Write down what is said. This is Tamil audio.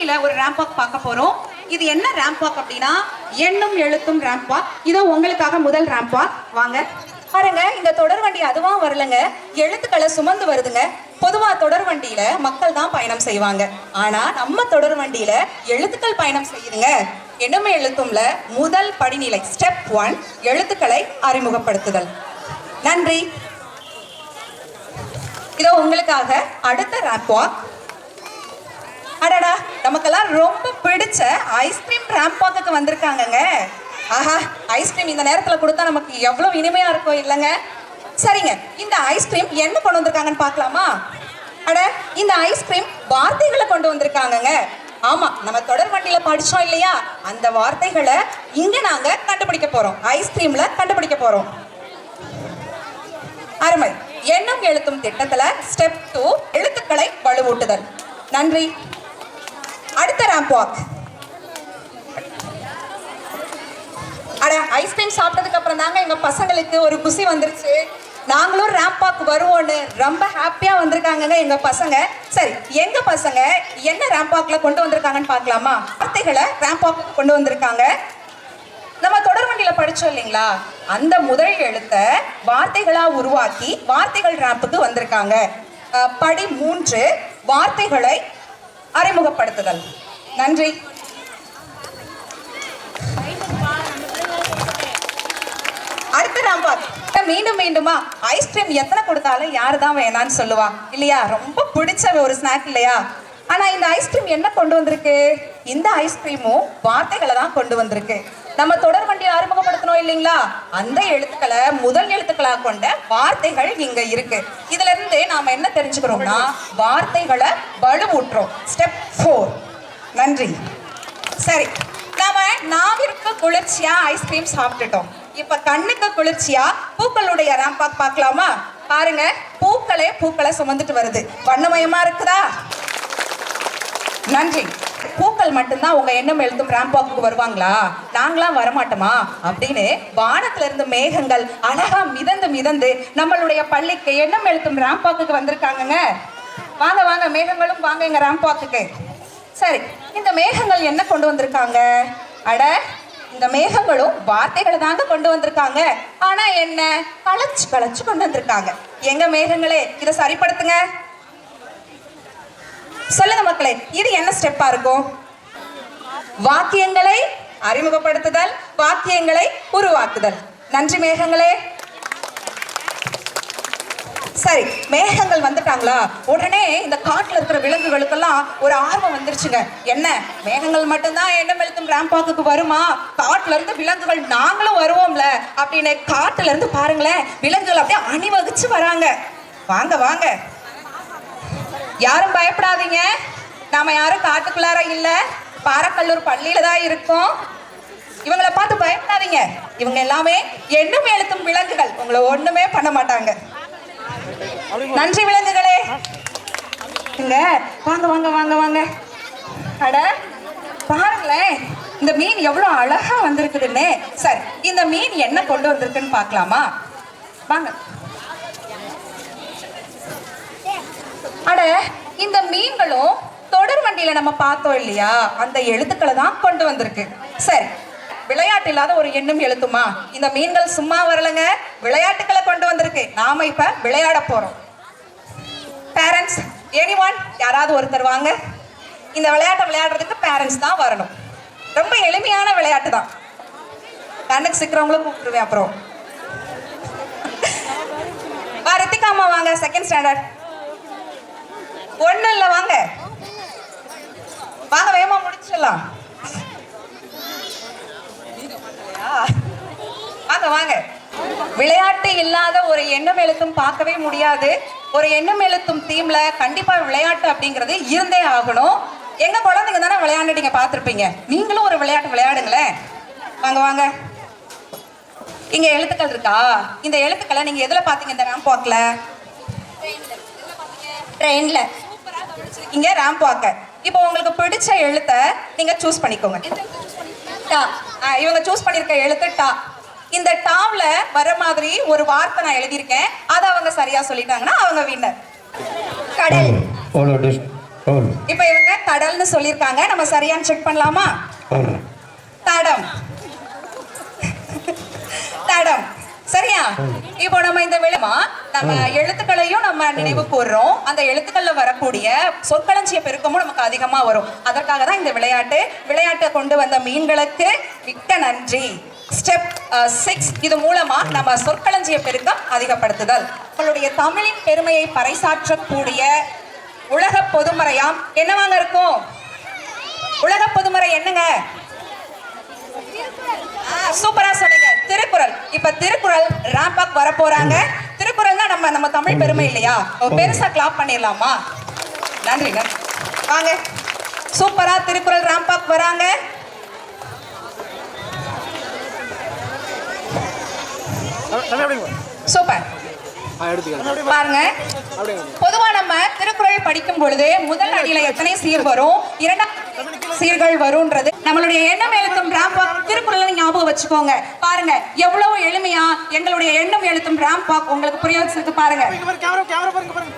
ஒரு ரேம்ப் வாக் பார்க்க போறோம். இது என்ன ரேம்ப் வாக் அப்படின்னா எண்ணும் எழுத்தும் ரேம்ப் வாக் இதோ உங்களுக்காக முதல் ரேம்ப் வாக் வாங்க. பாருங்க இந்த தொடர் வண்டி அதுவா வரலங்க. எழுத்துக்களை சுமந்து வருதுங்க. பொதுவா தொடர் வண்டியில மக்கள் தான் பயணம் செய்வாங்க. ஆனா நம்ம தொடர் வண்டியில எழுத்துக்கள் பயணம் செய்யுதுங்க. எண்ணும் எழுத்தும்ல முதல் படிநிலை ஸ்டெப் ஒன் எழுத்துக்களை அறிமுகப்படுத்துதல். நன்றி. இதோ உங்களுக்காக அடுத்த ரேம்ப் வாக் அடடா நமக்கெல்லாம் ரொம்ப பிடிச்ச ஐஸ்கிரீம் ரேம்பாக்கு வந்திருக்காங்கங்க. ஆஹா ஐஸ்கிரீம் இந்த நேரத்தில் கொடுத்தா நமக்கு எவ்வளோ இனிமையாக இருக்கும் இல்லைங்க. சரிங்க இந்த ஐஸ்கிரீம் என்ன கொண்டு வந்திருக்காங்கன்னு பார்க்கலாமா? அட இந்த ஐஸ்கிரீம் வார்த்தைகளை கொண்டு வந்திருக்காங்கங்க. ஆமா நம்ம தொடர் வண்டியில படிச்சோம் இல்லையா? அந்த வார்த்தைகளை இங்க நாங்க கண்டுபிடிக்க போறோம். ஐஸ்கிரீம்ல கண்டுபிடிக்க போறோம். அருமை. எண்ணம் எழுத்தும் திட்டத்துல ஸ்டெப் டூ எழுத்துக்களை வலுவூட்டுதல். நன்றி. அடுத்த ரேம்ப் வாக் அட ஐஸ்கிரீம் சாப்பிட்டதுக்கு அப்புறம் தாங்க எங்க பசங்களுக்கு ஒரு குசி வந்துருச்சு. நாங்களும் ரேம்ப் வருவோன்னு ரொம்ப ஹாப்பியா வந்திருக்காங்க எங்க பசங்க. சரி எங்க பசங்க என்ன ரேம்ப் கொண்டு வந்திருக்காங்கன்னு பார்க்கலாமா? வார்த்தைகளை ரேம்ப் கொண்டு வந்திருக்காங்க. நம்ம தொடர்வண்டியில படிச்சோம் இல்லைங்களா? அந்த முதல் எழுத்தை வார்த்தைகளா உருவாக்கி வார்த்தைகள் ரேம்புக்கு வந்திருக்காங்க. படி மூன்று வார்த்தைகளை அறிமுகப்படுத்துதல். நன்றி. அடுத்த ராம்பாக் மீண்டும் மீண்டுமா ஐஸ்கிரீம் எத்தனை கொடுத்தாலும் யாரு தான் வேணான்னு சொல்லுவா. இல்லையா? ரொம்ப பிடிச்ச ஒரு ஸ்நாக் இல்லையா? ஆனா இந்த ஐஸ்கிரீம் என்ன கொண்டு வந்திருக்கு? இந்த ஐஸ்கிரீமும் வார்த்தைகளை தான் கொண்டு வந்திருக்கு. நம்ம தொடர் வண்டியை அறிமுகப்படுத்தணும் இல்லைங்களா? அந்த எழுத்துக்களை முதல் எழுத்துக்களா கொண்ட வார்த்தைகள் இங்க இருக்கு. இதுல இருந்து நாம என்ன தெரிஞ்சுக்கிறோம்னா வார்த்தைகளை வலுவூட்டுறோம். ஸ்டெப் ஃபோர் நன்றி. சரி நாம நாவிற்கு குளிர்ச்சியா ஐஸ்கிரீம் சாப்பிட்டுட்டோம். இப்ப கண்ணுக்கு குளிர்ச்சியா பூக்களுடைய ரேம்பாக் பார்க்கலாமா? பாருங்க பூக்களே பூக்களை சுமந்துட்டு வருது. வண்ணமயமா இருக்குதா? நன்றி. பூக்கள் மட்டும்தான் உங்க எண்ணம் எழுத்தும் ராம்பாக்குக்கு வருவாங்களா? நாங்களாம் வரமாட்டோமா? அப்படின்னு வானத்துல இருந்து மேகங்கள் அழகா மிதந்து மிதந்து நம்மளுடைய பள்ளிக்கு எண்ணம் எழுத்தும் ராம்பாக்குக்கு வந்திருக்காங்கங்க. வாங்க வாங்க மேகங்களும் வாங்க எங்க ராம்பாக்குக்கு சரி இந்த மேகங்கள் என்ன கொண்டு வந்திருக்காங்க? அட இந்த மேகங்களும் வார்த்தைகளை தாங்க கொண்டு வந்திருக்காங்க. ஆனா என்ன? களைச்சு களைச்சு கொண்டு வந்திருக்காங்க. எங்க மேகங்களே இதை சரிப்படுத்துங்க. சொல்லுங்க மக்களே இது என்ன ஸ்டெப்பா இருக்கும்? வாக்கியங்களை அறிமுகப்படுத்துதல் வாக்கியங்களை உருவாக்குதல். நன்றி மேகங்களே. சரி மேகங்கள் வந்துட்டாங்களா? உடனே இந்த காட்டுல இருக்கிற விலங்குகளுக்கெல்லாம் ஒரு ஆர்வம் வந்துருச்சுங்க. என்ன மேகங்கள் மட்டும்தான் எண்ணம் எழுத்தும் ரேம்பாக்கு வருமா? காட்டுல இருந்து விலங்குகள் நாங்களும் வருவோம்ல. அப்படின்னு காட்டுல இருந்து பாருங்களேன் விலங்குகள் அப்படியே அணிவகுச்சு வராங்க. வாங்க வாங்க. யாரும் பயப்படாதீங்க. நாம யாரும் காட்டுக்குள்ளார இல்லை. பாரக்கல்லூர் பள்ளியில தான் இருக்கோம். இவங்களை பார்த்து பயப்படாதீங்க. இவங்க எல்லாமே எண்ணும் எழுத்தும் விலங்குகள். உங்களை ஒண்ணுமே பண்ண மாட்டாங்க. நன்றி விலங்குகளே. வாங்க வாங்க வாங்க வாங்க. அட பாருங்களேன். இந்த மீன் எவ்வளவு அழகா வந்திருக்குதுன்னு. சார் இந்த மீன் என்ன கொண்டு வந்திருக்குன்னு பார்க்கலாமா? வாங்க. அட இந்த மீன்களும் தொடர் வண்டியில நம்ம பார்த்தோம் இல்லையா? அந்த எழுத்துக்களை தான் கொண்டு வந்திருக்கு. சரி விளையாட்டு இல்லாத ஒரு எண்ணும் எழுத்துமா? இந்த மீன்கள் சும்மா வரலங்க. விளையாட்டுக்களை கொண்டு வந்திருக்கு. நாம இப்ப விளையாட போறோம். பேரண்ட்ஸ் எனி ஒன் யாராவது ஒருத்தர் வாங்க. இந்த விளையாட்டை விளையாடுறதுக்கு பேரண்ட்ஸ் தான் வரணும். ரொம்ப எளிமையான விளையாட்டு தான். கண்ணுக்கு சிக்கிறவங்களும் கூப்பிடுவேன் அப்புறம். வா ரித்திகா அம்மா வாங்க. செகண்ட் ஸ்டாண்டர்ட் ஒன்றும் இல்லை வாங்க. வாங்க வேகமா முடிச்சிடலாம். வாங்க வாங்க. விளையாட்டு இல்லாத ஒரு எண்ணம் எழுத்தும் பார்க்கவே முடியாது. ஒரு எண்ணம் எழுத்தும் தீம்ல கண்டிப்பா விளையாட்டு அப்படிங்கிறது இருந்தே ஆகணும். எங்க குழந்தைங்க தானே விளையாண்டுட்டீங்க பார்த்துருப்பீங்க. நீங்களும் ஒரு விளையாட்டு விளையாடுங்களேன். வாங்க வாங்க. இங்க எழுத்துக்கள் இருக்கா? இந்த எழுத்துக்களை நீங்க எதுல பாத்தீங்க இந்த ரேம்ப் வாக்ல ட்ரெயின்ல இங்க ரேம்ப் வாக்க இப்போ உங்களுக்கு பிடிச்ச எழுத்தை நீங்க சூஸ் பண்ணிக்கோங்க. டா. இவங்க சூஸ் பண்ணிருக்க எழுத்து டா. இந்த டாவ்ல வர மாதிரி ஒரு வார்த்தை நான் எழுதியிருக்கேன். அதை அவங்க சரியா சொல்லிட்டாங்கன்னா அவங்க வின்னர் கடல். இப்போ இவங்க தடல்னு சொல்லியிருக்காங்க. நம்ம சரியான்னு செக் பண்ணலாமா? தடம். தடம். சரியா? இப்போ நம்ம இந்த விளமா நம்ம எழுத்துக்களையும் நம்ம நினைவு கூறுறோம் அந்த எழுத்துக்கள்ல வரக்கூடிய சொற்களஞ்சிய பெருக்கமும் நமக்கு அதிகமா வரும். அதற்காக தான் இந்த விளையாட்டு விளையாட்டை கொண்டு வந்த மீன்களுக்கு மிக்க நன்றி. ஸ்டெப் சிக்ஸ் இது மூலமா நம்ம சொற்களஞ்சிய பெருக்கம் அதிகப்படுத்துதல். உங்களுடைய தமிழின் பெருமையை பறைசாற்றக்கூடிய உலக பொதுமறையாம் என்னவாங்க இருக்கும்? உலக பொதுமறை என்னங்க? சூப்பரா சொன்னீங்க. திருக்குறள். இப்ப திருக்குறள் ராம்பாக் வர போறாங்க திருக்குறள்னா நம்ம நம்ம தமிழ் பெருமை இல்லையா? பெருசா கிளாப் பண்ணிடலாமா? நன்றி நன்றி. வாங்க. சூப்பரா திருக்குறள் ராம்பாக் வராங்க. சூப்பர் பாருங்க. பொதுவா நம்ம திருக்குறள் படிக்கும் பொழுது முதல் அடியில எத்தனை சீர் வரும்? இரண்டாம் சீர்கள் வரும்ன்றது. நம்மளுடைய எண்ணம் எழுத்தும் ராம்பாக் திருக்குறளை ஞாபகம் வச்சுக்கோங்க. பாருங்க எவ்வளவு எளிமையா எங்களுடைய எண்ணம் எழுத்தும் ராம்பாக் உங்களுக்கு புரிய வச்சிருக்கு பாருங்க. கேமரா கேமரா பாருங்க பாருங்க.